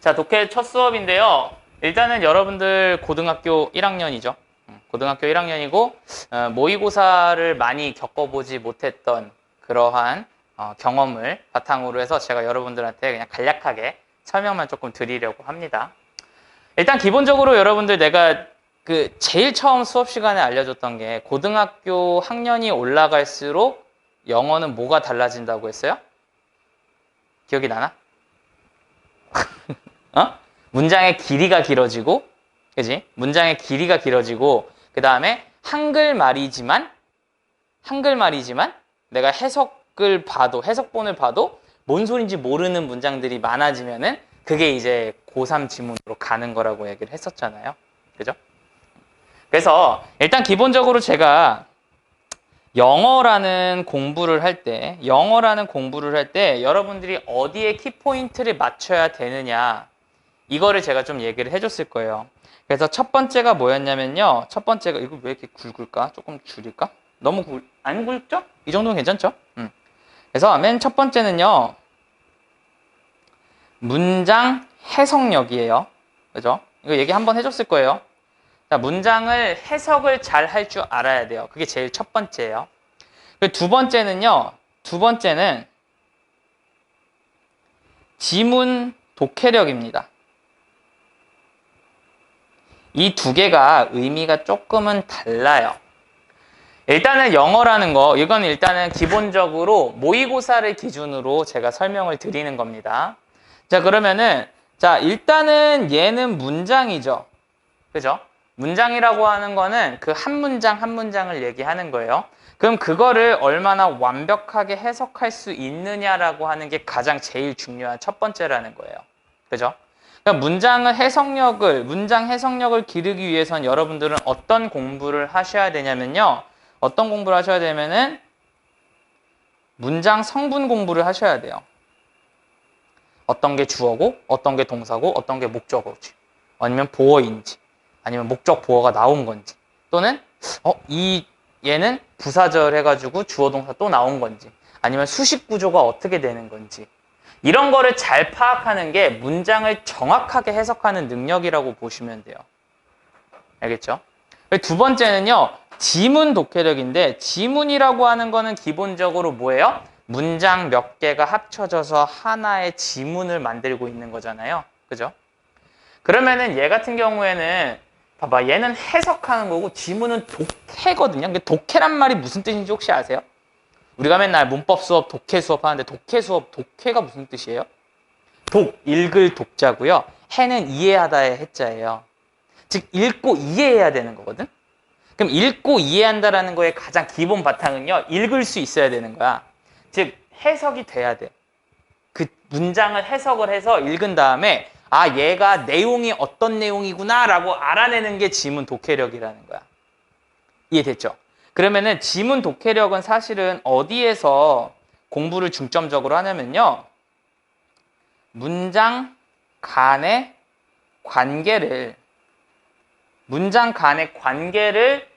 자, 독해 첫 수업인데요. 일단은 여러분들 고등학교 1학년이죠. 고등학교 1학년이고 어, 모의고사를 많이 겪어보지 못했던 그러한 어, 경험을 바탕으로 해서 제가 여러분들한테 그냥 간략하게 설명만 조금 드리려고 합니다. 일단 기본적으로 여러분들 내가 그 제일 처음 수업 시간에 알려줬던 게 고등학교 학년이 올라갈수록 영어는 뭐가 달라진다고 했어요? 기억이 나나? 어? 문장의 길이가 길어지고, 그지? 문장의 길이가 길어지고, 그 다음에 한글말이지만, 한글말이지만, 내가 해석을 봐도, 해석본을 봐도, 뭔 소린지 모르는 문장들이 많아지면은, 그게 이제 고3 지문으로 가는 거라고 얘기를 했었잖아요. 그죠? 그래서, 일단 기본적으로 제가 영어라는 공부를 할 때, 영어라는 공부를 할 때 여러분들이 어디에 키포인트를 맞춰야 되느냐, 이거를 제가 좀 얘기를 해줬을 거예요. 그래서 첫 번째가 뭐였냐면요. 첫 번째가, 이거 왜 이렇게 굵을까? 조금 줄일까? 너무 굵, 안 굵죠? 이 정도면 괜찮죠? 음. 그래서 맨 첫 번째는요. 문장 해석력이에요. 그죠? 이거 얘기 한번 해줬을 거예요. 자, 문장을 해석을 잘 할 줄 알아야 돼요. 그게 제일 첫 번째예요. 그리고 두 번째는요. 두 번째는 지문 독해력입니다. 이 두 개가 의미가 조금은 달라요. 일단은 영어라는 거, 이건 일단은 기본적으로 모의고사를 기준으로 제가 설명을 드리는 겁니다. 자, 그러면은, 자, 일단은 얘는 문장이죠. 그죠? 문장이라고 하는 거는 그 한 문장 한 문장을 얘기하는 거예요. 그럼 그거를 얼마나 완벽하게 해석할 수 있느냐라고 하는 게 가장 제일 중요한 첫 번째라는 거예요. 그죠? 그러니까 문장의 해석력을, 문장 해석력을 기르기 위해선 여러분들은 어떤 공부를 하셔야 되냐면요. 어떤 공부를 하셔야 되면은 문장 성분 공부를 하셔야 돼요. 어떤 게 주어고, 어떤 게 동사고, 어떤 게 목적어지. 아니면 보어인지. 아니면 목적 보어가 나온 건지 또는 어, 이 얘는 부사절 해가지고 주어 동사 또 나온 건지 아니면 수식 구조가 어떻게 되는 건지 이런 거를 잘 파악하는 게 문장을 정확하게 해석하는 능력이라고 보시면 돼요. 알겠죠? 두 번째는요, 지문 독해력인데, 지문이라고 하는 거는 기본적으로 뭐예요? 문장 몇 개가 합쳐져서 하나의 지문을 만들고 있는 거잖아요. 그죠? 그러면은 얘 같은 경우에는 봐봐 얘는 해석하는 거고 지문은 독해거든요. 근데 독해란 말이 무슨 뜻인지 혹시 아세요? 우리가 맨날 문법 수업, 독해 수업 하는데 독해 수업, 독해가 무슨 뜻이에요? 독, 읽을 독자고요. 해는 이해하다의 해자예요. 즉 읽고 이해해야 되는 거거든. 그럼 읽고 이해한다라는 거의 가장 기본 바탕은요. 읽을 수 있어야 되는 거야. 즉 해석이 돼야 돼. 그 문장을 해석을 해서 읽은 다음에 아 얘가 내용이 어떤 내용이구나 라고 알아내는 게 지문 독해력이라는 거야. 이해됐죠? 그러면은 지문 독해력은 사실은 어디에서 공부를 중점적으로 하냐면요. 문장 간의 관계를 문장 간의 관계를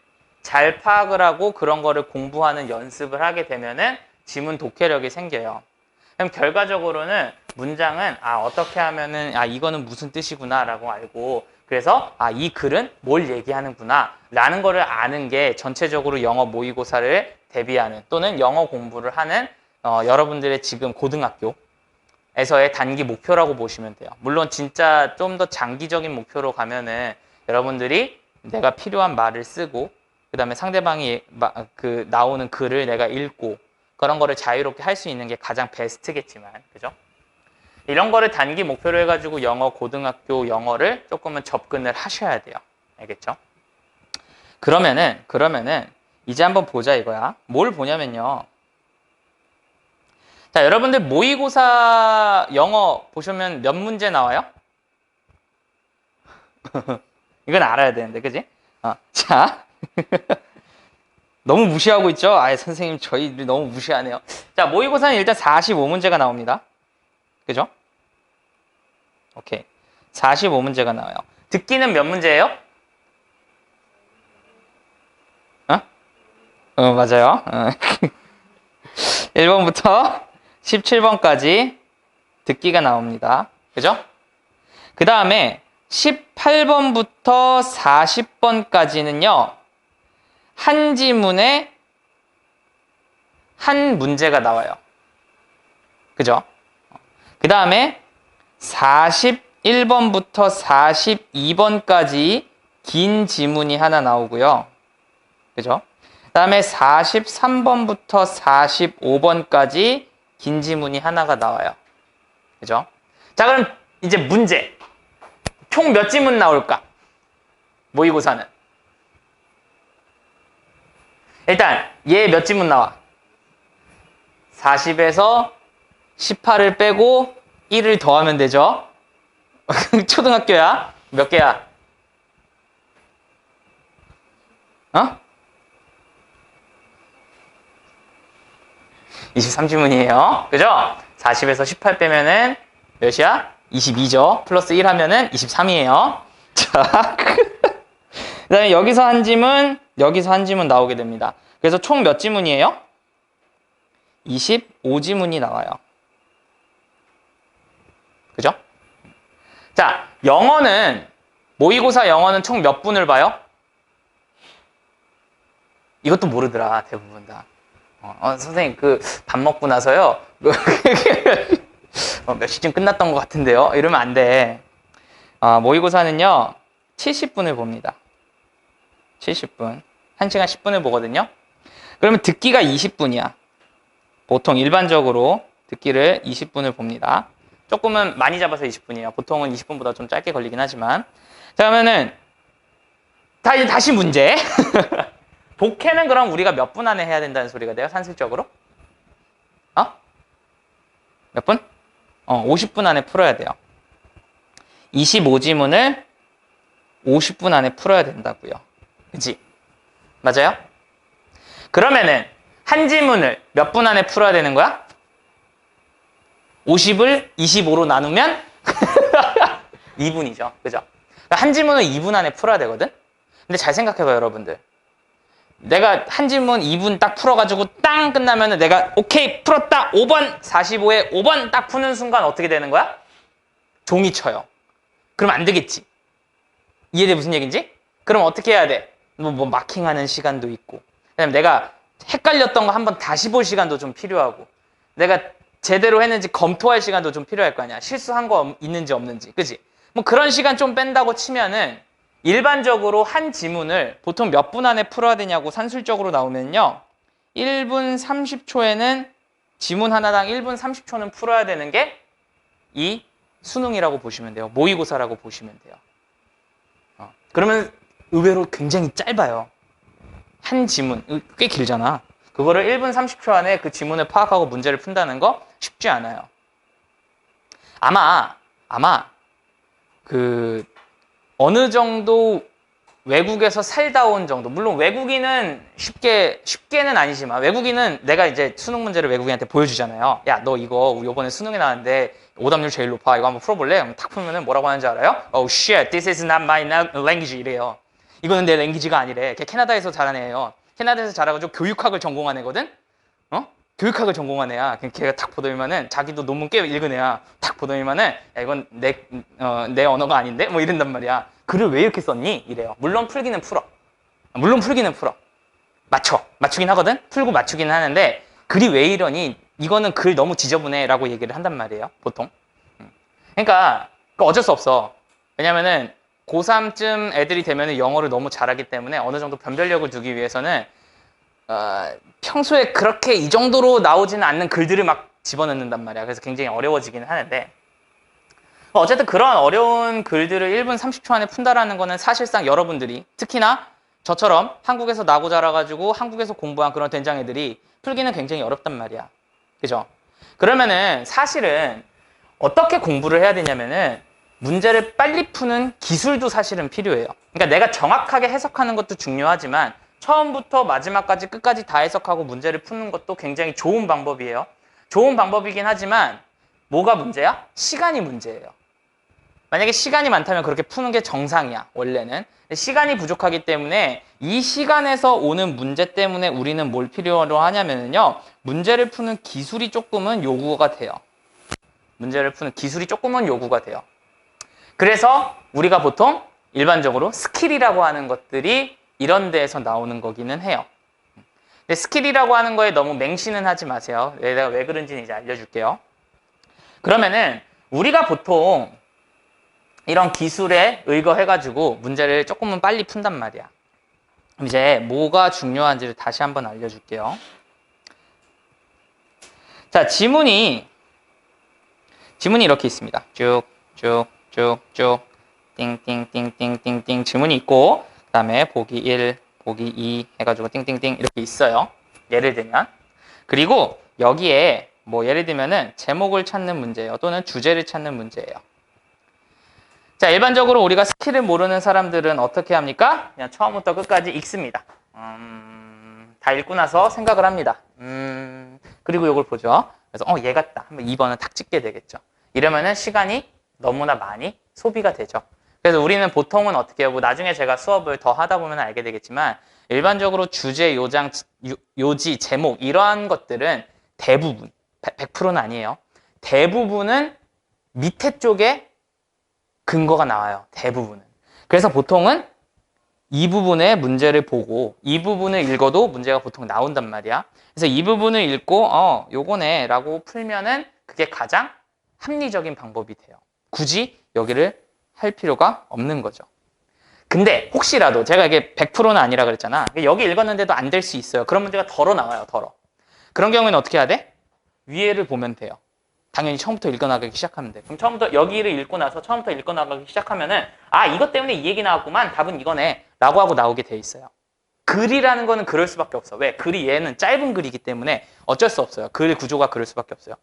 잘 파악을 하고 그런 거를 공부하는 연습을 하게 되면은 지문 독해력이 생겨요. 그럼 결과적으로는 문장은 아 어떻게 하면은 아 이거는 무슨 뜻이구나라고 알고 그래서 아 이 글은 뭘 얘기하는구나 라는 거를 아는 게 전체적으로 영어 모의고사를 대비하는 또는 영어 공부를 하는 어, 여러분들의 지금 고등학교 에서의 단기 목표라고 보시면 돼요. 물론 진짜 좀 더 장기적인 목표로 가면은 여러분들이 내가 필요한 말을 쓰고 그다음에 상대방이 마, 그 나오는 글을 내가 읽고 그런 거를 자유롭게 할 수 있는 게 가장 베스트겠지만, 그죠? 이런 거를 단기 목표로 해가지고 영어, 고등학교 영어를 조금은 접근을 하셔야 돼요. 알겠죠? 그러면은, 그러면은, 이제 한번 보자 이거야. 뭘 보냐면요. 자, 여러분들 모의고사 영어 보시면 몇 문제 나와요? 이건 알아야 되는데, 그지? 어, 자. 너무 무시하고 있죠? 아예 선생님 저희들 너무 무시하네요. 자, 모의고사는 일단 45문제가 나옵니다. 그죠? 오케이. 45문제가 나와요. 듣기는 몇 문제예요? 어? 어, 맞아요. 어. 1번부터 17번까지 듣기가 나옵니다. 그죠? 그 다음에 18번부터 40번까지는요, 한 지문에 한 문제가 나와요. 그죠? 그 다음에 41번부터 42번까지 긴 지문이 하나 나오고요. 그죠? 그 다음에 43번부터 45번까지 긴 지문이 하나가 나와요. 그죠? 자, 그럼 이제 문제. 총 몇 지문 나올까? 모의고사는. 일단, 얘 몇 지문 나와? 40에서 18을 빼고 1을 더하면 되죠? 초등학교야? 몇 개야? 어? 23지문이에요. 그죠? 40에서 18 빼면은 몇이야? 22죠. 플러스 1 하면은 23이에요. 자. 그 다음에 여기서 한 지문, 여기서 한 지문 나오게 됩니다. 그래서 총 몇 지문이에요? 25지문이 나와요. 그죠? 자, 영어는, 모의고사 영어는 총 몇 분을 봐요? 이것도 모르더라, 대부분 다. 어, 어, 선생님, 그, 밥 먹고 나서요, 어, 몇 시쯤 끝났던 것 같은데요? 이러면 안 돼. 아, 모의고사는요, 70분을 봅니다. 70분. 1시간 10분을 보거든요. 그러면 듣기가 20분이야. 보통 일반적으로 듣기를 20분을 봅니다. 조금은 많이 잡아서 20분이에요. 보통은 20분보다 좀 짧게 걸리긴 하지만. 자, 그러면은, 다, 이제 다시 문제. 독해는 그럼 우리가 몇 분 안에 해야 된다는 소리가 돼요? 산술적으로? 어? 몇 분? 어, 50분 안에 풀어야 돼요. 25지문을 50분 안에 풀어야 된다고요. 그지? 맞아요? 그러면은 한 지문을 몇 분 안에 풀어야 되는 거야? 50을 25로 나누면 2분이죠. 그죠? 그러니까 한 지문을 2분 안에 풀어야 되거든? 근데 잘 생각해봐요, 여러분들. 내가 한 지문 2분 딱 풀어가지고 땅 끝나면 은 내가 오케이 풀었다 5번 45에 5번 딱 푸는 순간 어떻게 되는 거야? 종이 쳐요. 그럼 안 되겠지. 이해돼 무슨 얘기인지? 그럼 어떻게 해야 돼? 뭐, 뭐 마킹하는 시간도 있고 내가 헷갈렸던 거 한번 다시 볼 시간도 좀 필요하고 내가 제대로 했는지 검토할 시간도 좀 필요할 거 아니야. 실수한 거 있는지 없는지. 그지? 뭐 그런 시간 좀 뺀다고 치면은 일반적으로 한 지문을 보통 몇 분 안에 풀어야 되냐고 산술적으로 나오면요. 1분 30초에는 지문 하나당 1분 30초는 풀어야 되는 게 이 수능이라고 보시면 돼요. 모의고사라고 보시면 돼요. 어, 그러면 의외로 굉장히 짧아요. 한 지문, 꽤 길잖아. 그거를 1분 30초 안에 그 지문을 파악하고 문제를 푼다는 거 쉽지 않아요. 아마, 아마, 그, 어느 정도 외국에서 살다 온 정도. 물론 외국인은 쉽게, 쉽게는 아니지만 외국인은 내가 이제 수능 문제를 외국인한테 보여주잖아요. 야, 너 이거 요번에 수능에 나왔는데 오답률 제일 높아. 이거 한번 풀어볼래? 그럼 탁 풀면은 뭐라고 하는지 알아요? Oh shit, this is not my language 이래요. 이거는 내 랭귀지가 아니래. 걔 캐나다에서 자란 애예요. 캐나다에서 자라가지고 교육학을 전공한 애거든? 어? 교육학을 전공한 애야. 걔가 탁 보더니만은 자기도 논문 꽤 읽은 애야. 탁 보더니만은 야, 이건 내, 어, 내 언어가 아닌데? 뭐 이런단 말이야. 글을 왜 이렇게 썼니? 이래요. 물론 풀기는 풀어. 물론 풀기는 풀어. 맞춰. 맞추긴 하거든? 풀고 맞추긴 하는데 글이 왜 이러니? 이거는 글 너무 지저분해 라고 얘기를 한단 말이에요. 보통. 음. 그러니까 어쩔 수 없어. 왜냐면은 고3쯤 애들이 되면 영어를 너무 잘하기 때문에 어느 정도 변별력을 두기 위해서는 어, 평소에 그렇게 이 정도로 나오지는 않는 글들을 막 집어넣는단 말이야. 그래서 굉장히 어려워지기는 하는데 어쨌든 그런 어려운 글들을 1분 30초 안에 푼다라는 거는 사실상 여러분들이 특히나 저처럼 한국에서 나고 자라가지고 한국에서 공부한 그런 된장애들이 풀기는 굉장히 어렵단 말이야. 그죠? 그러면은 사실은 어떻게 공부를 해야 되냐면은 문제를 빨리 푸는 기술도 사실은 필요해요. 그러니까 내가 정확하게 해석하는 것도 중요하지만 처음부터 마지막까지 끝까지 다 해석하고 문제를 푸는 것도 굉장히 좋은 방법이에요. 좋은 방법이긴 하지만 뭐가 문제야? 시간이 문제예요. 만약에 시간이 많다면 그렇게 푸는 게 정상이야, 원래는. 시간이 부족하기 때문에 이 시간에서 오는 문제 때문에 우리는 뭘 필요로 하냐면요. 문제를 푸는 기술이 조금은 요구가 돼요. 문제를 푸는 기술이 조금은 요구가 돼요. 그래서 우리가 보통 일반적으로 스킬이라고 하는 것들이 이런 데에서 나오는 거기는 해요. 근데 스킬이라고 하는 거에 너무 맹신은 하지 마세요. 내가 왜 그런지는 이제 알려줄게요. 그러면은 우리가 보통 이런 기술에 의거해가지고 문제를 조금은 빨리 푼단 말이야. 이제 뭐가 중요한지를 다시 한번 알려줄게요. 자, 지문이, 지문이 이렇게 있습니다. 쭉, 쭉, 쭉, 쭉, 띵, 띵, 띵, 띵, 띵, 띵. 지문이 있고, 그 다음에 보기 1, 보기 2 해가지고 띵띵띵 이렇게 있어요. 예를 들면. 그리고 여기에 뭐 예를 들면은 제목을 찾는 문제예요. 또는 주제를 찾는 문제예요. 자, 일반적으로 우리가 스킬을 모르는 사람들은 어떻게 합니까? 그냥 처음부터 끝까지 읽습니다. 음, 다 읽고 나서 생각을 합니다. 음, 그리고 이걸 보죠. 그래서 어, 얘 같다. 한번 2번은 탁 찍게 되겠죠. 이러면은 시간이 너무나 많이 소비가 되죠. 그래서 우리는 보통은 어떻게 하고 나중에 제가 수업을 더 하다 보면 알게 되겠지만 일반적으로 주제, 요장, 요- 요지, 제목 이러한 것들은 대부분 100%는 아니에요. 대부분은 밑에 쪽에 근거가 나와요. 대부분은. 그래서 보통은 이 부분의 문제를 보고 이 부분을 읽어도 문제가 보통 나온단 말이야. 그래서 이 부분을 읽고 어, 요거네 라고 풀면은 그게 가장 합리적인 방법이 돼요. 굳이 여기를 할 필요가 없는 거죠. 근데 혹시라도 제가 이게 100%는 아니라 그랬잖아. 여기 읽었는데도 안 될 수 있어요. 그런 문제가 덜어 나와요. 덜어. 그런 경우에는 어떻게 해야 돼? 위에를 보면 돼요. 당연히 처음부터 읽어나가기 시작하면 돼. 그럼 처음부터 여기를 읽고 나서 처음부터 읽어나가기 시작하면은 아 이것 때문에 이 얘기 나왔구만 답은 이거네 라고 하고 나오게 돼 있어요. 글이라는 거는 그럴 수밖에 없어. 왜? 글이 얘는 짧은 글이기 때문에 어쩔 수 없어요. 글 구조가 그럴 수밖에 없어요.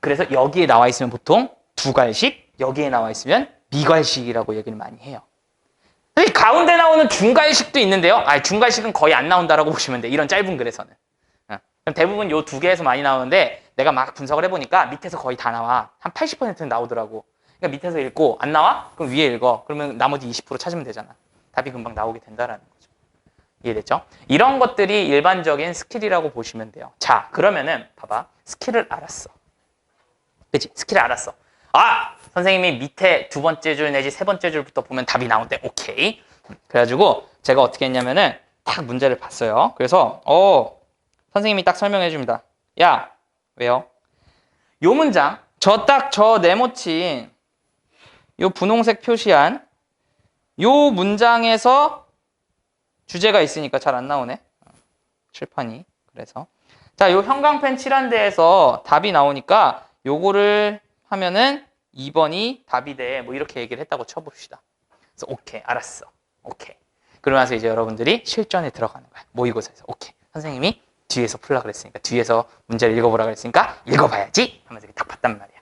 그래서 여기에 나와 있으면 보통 두 갈식, 여기에 나와 있으면 미갈식이라고 얘기를 많이 해요. 근데 가운데 나오는 중갈식도 있는데요. 아, 중갈식은 거의 안 나온다라고 보시면 돼. 이런 짧은 글에서는. 어. 대부분 요 두 개에서 많이 나오는데 내가 막 분석을 해보니까 밑에서 거의 다 나와. 한 80%는 나오더라고. 그러니까 밑에서 읽고 안 나와? 그럼 위에 읽어. 그러면 나머지 20% 찾으면 되잖아. 답이 금방 나오게 된다라는 거죠. 이해됐죠? 이런 것들이 일반적인 스킬이라고 보시면 돼요. 자, 그러면은 봐봐. 스킬을 알았어. 그치? 스킬을 알았어. 아! 선생님이 밑에 두 번째 줄 내지 세 번째 줄부터 보면 답이 나온대. 오케이. 그래가지고 제가 어떻게 했냐면은 딱 문제를 봤어요. 그래서 어 선생님이 딱 설명해 줍니다. 야 왜요? 요 문장 저 딱 저 네모친 요 분홍색 표시한 요 문장에서 주제가 있으니까 잘 안 나오네. 칠판이 그래서 자 요 형광펜 칠한 데에서 답이 나오니까 요거를 하면은 2번이 답이 돼. 뭐 이렇게 얘기를 했다고 쳐봅시다. 그래서 오케이, 알았어. 오케이. 그러면서 이제 여러분들이 실전에 들어가는 거야. 모의고사에서. 오케이. 선생님이 뒤에서 풀라 그랬으니까 뒤에서 문제를 읽어보라 그랬으니까 읽어봐야지 하면서 딱 봤단 말이야.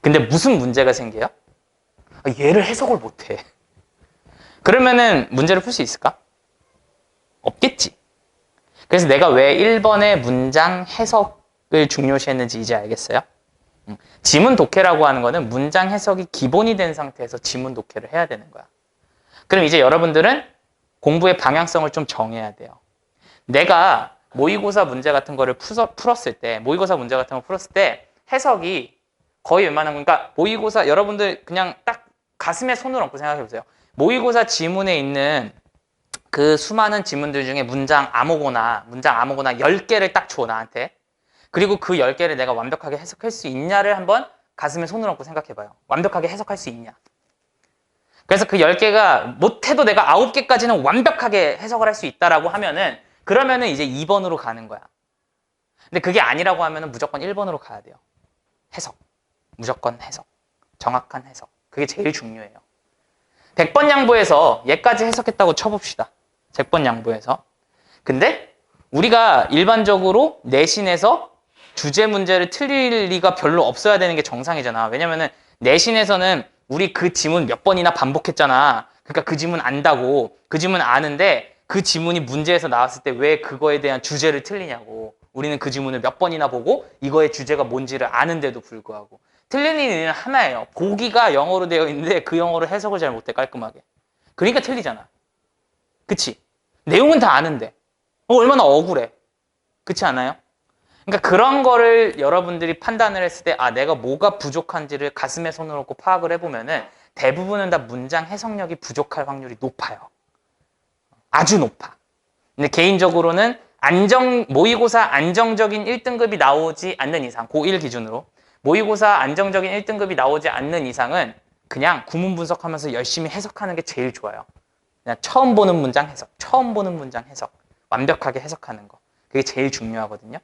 근데 무슨 문제가 생겨요? 아, 얘를 해석을 못해. 그러면은 문제를 풀 수 있을까? 없겠지. 그래서 내가 왜 1번의 문장 해석을 중요시했는지 이제 알겠어요? 음, 지문 독해라고 하는 거는 문장 해석이 기본이 된 상태에서 지문 독해를 해야 되는 거야. 그럼 이제 여러분들은 공부의 방향성을 좀 정해야 돼요. 내가 모의고사 문제 같은 거를 풀었을 때, 모의고사 문제 같은 거 풀었을 때 해석이 거의 웬만한 거, 그러니까 모의고사 여러분들 그냥 딱 가슴에 손을 얹고 생각해 보세요. 모의고사 지문에 있는 그 수많은 지문들 중에 문장 아무거나, 문장 아무거나 10개를 딱 줘, 나한테. 그리고 그 10개를 내가 완벽하게 해석할 수 있냐를 한번 가슴에 손을 얹고 생각해 봐요. 완벽하게 해석할 수 있냐. 그래서 그 10개가 못해도 내가 9개까지는 완벽하게 해석을 할 수 있다라고 하면은 그러면은 이제 2번으로 가는 거야. 근데 그게 아니라고 하면은 무조건 1번으로 가야 돼요. 해석. 무조건 해석. 정확한 해석. 그게 제일 중요해요. 100번 양보해서 얘까지 해석했다고 쳐봅시다. 100번 양보해서. 근데 우리가 일반적으로 내신에서 주제 문제를 틀릴 리가 별로 없어야 되는 게 정상이잖아. 왜냐면은 내신에서는 우리 그 지문 몇 번이나 반복했잖아. 그러니까 그 지문 안다고. 그 지문 아는데 그 지문이 문제에서 나왔을 때 왜 그거에 대한 주제를 틀리냐고. 우리는 그 지문을 몇 번이나 보고 이거의 주제가 뭔지를 아는데도 불구하고. 틀리는 일은 하나예요. 보기가 영어로 되어 있는데 그 영어를 해석을 잘 못해, 깔끔하게. 그러니까 틀리잖아. 그치? 내용은 다 아는데. 어, 얼마나 억울해. 그렇지 않아요? 그러니까 그런 거를 여러분들이 판단을 했을 때, 아, 내가 뭐가 부족한지를 가슴에 손을 얹고 파악을 해보면은 대부분은 다 문장 해석력이 부족할 확률이 높아요. 아주 높아. 근데 개인적으로는 안정, 모의고사 안정적인 1등급이 나오지 않는 이상, 고1 기준으로. 모의고사 안정적인 1등급이 나오지 않는 이상은 그냥 구문 분석하면서 열심히 해석하는 게 제일 좋아요. 그냥 처음 보는 문장 해석, 처음 보는 문장 해석. 완벽하게 해석하는 거. 그게 제일 중요하거든요.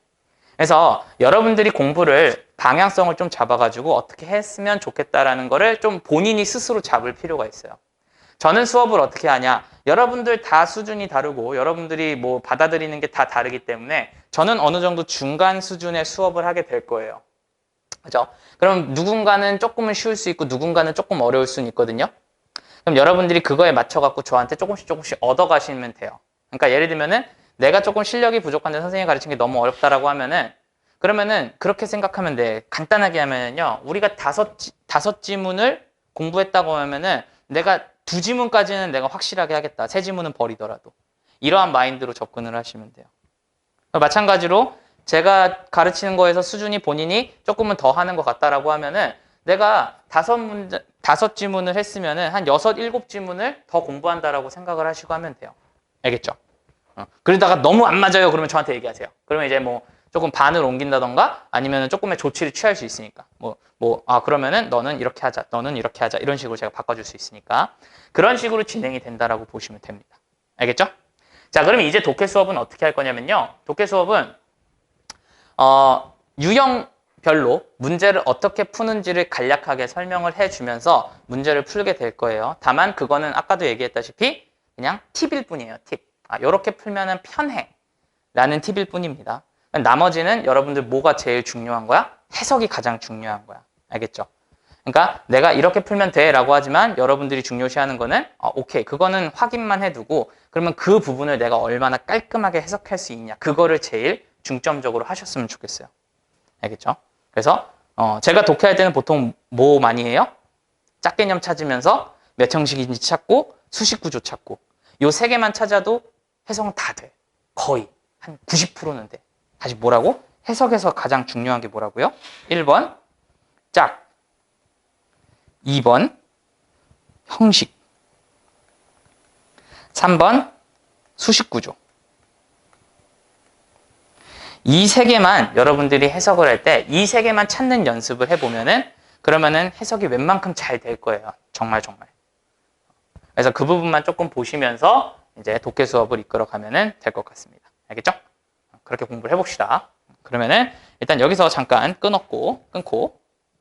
그래서 여러분들이 공부를 방향성을 좀 잡아가지고 어떻게 했으면 좋겠다라는 거를 좀 본인이 스스로 잡을 필요가 있어요. 저는 수업을 어떻게 하냐? 여러분들 다 수준이 다르고 여러분들이 뭐 받아들이는 게 다 다르기 때문에 저는 어느 정도 중간 수준의 수업을 하게 될 거예요. 그죠? 그럼 누군가는 조금은 쉬울 수 있고 누군가는 조금 어려울 수는 있거든요. 그럼 여러분들이 그거에 맞춰갖고 저한테 조금씩 조금씩 얻어가시면 돼요. 그러니까 예를 들면은 내가 조금 실력이 부족한데 선생님이 가르친 게 너무 어렵다라고 하면은 그러면은 그렇게 생각하면 돼. 간단하게 하면은요. 우리가 다섯, 지- 다섯 지문을 공부했다고 하면은 내가 두 지문까지는 내가 확실하게 하겠다. 세 지문은 버리더라도. 이러한 마인드로 접근을 하시면 돼요. 마찬가지로 제가 가르치는 거에서 수준이 본인이 조금은 더 하는 것 같다라고 하면은 내가 다섯 문제, 다섯 지문을 했으면은 한 여섯, 일곱 지문을 더 공부한다라고 생각을 하시고 하면 돼요. 알겠죠? 어. 그러다가 너무 안 맞아요. 그러면 저한테 얘기하세요. 그러면 이제 뭐 조금 반을 옮긴다던가 아니면 조금의 조치를 취할 수 있으니까. 뭐, 뭐, 아, 그러면은 너는 이렇게 하자. 너는 이렇게 하자. 이런 식으로 제가 바꿔줄 수 있으니까. 그런 식으로 진행이 된다라고 보시면 됩니다. 알겠죠? 자, 그러면 이제 독해 수업은 어떻게 할 거냐면요. 독해 수업은, 어, 유형별로 문제를 어떻게 푸는지를 간략하게 설명을 해주면서 문제를 풀게 될 거예요. 다만 그거는 아까도 얘기했다시피 그냥 팁일 뿐이에요. 팁. 아, 요렇게 풀면은 편해. 라는 팁일 뿐입니다. 나머지는 여러분들 뭐가 제일 중요한 거야? 해석이 가장 중요한 거야. 알겠죠? 그러니까 내가 이렇게 풀면 돼 라고 하지만 여러분들이 중요시하는 거는 어, 오케이 그거는 확인만 해두고 그러면 그 부분을 내가 얼마나 깔끔하게 해석할 수 있냐 그거를 제일 중점적으로 하셨으면 좋겠어요. 알겠죠? 그래서 어, 제가 독해할 때는 보통 뭐 많이 해요? 짝개념 찾으면서 몇 형식인지 찾고 수식 구조 찾고 요 세 개만 찾아도 해석은 다 돼. 거의 한 90%는 돼. 다시 뭐라고? 해석에서 가장 중요한 게 뭐라고요? 1번 짝 2번 형식 3번 수식 구조 이 세 개만 여러분들이 해석을 할 때 이 세 개만 찾는 연습을 해보면은 그러면은 해석이 웬만큼 잘 될 거예요. 정말 정말. 그래서 그 부분만 조금 보시면서 이제 독해 수업을 이끌어 가면은 될 것 같습니다. 알겠죠? 그렇게 공부를 해봅시다. 그러면은 일단 여기서 잠깐 끊었고 끊고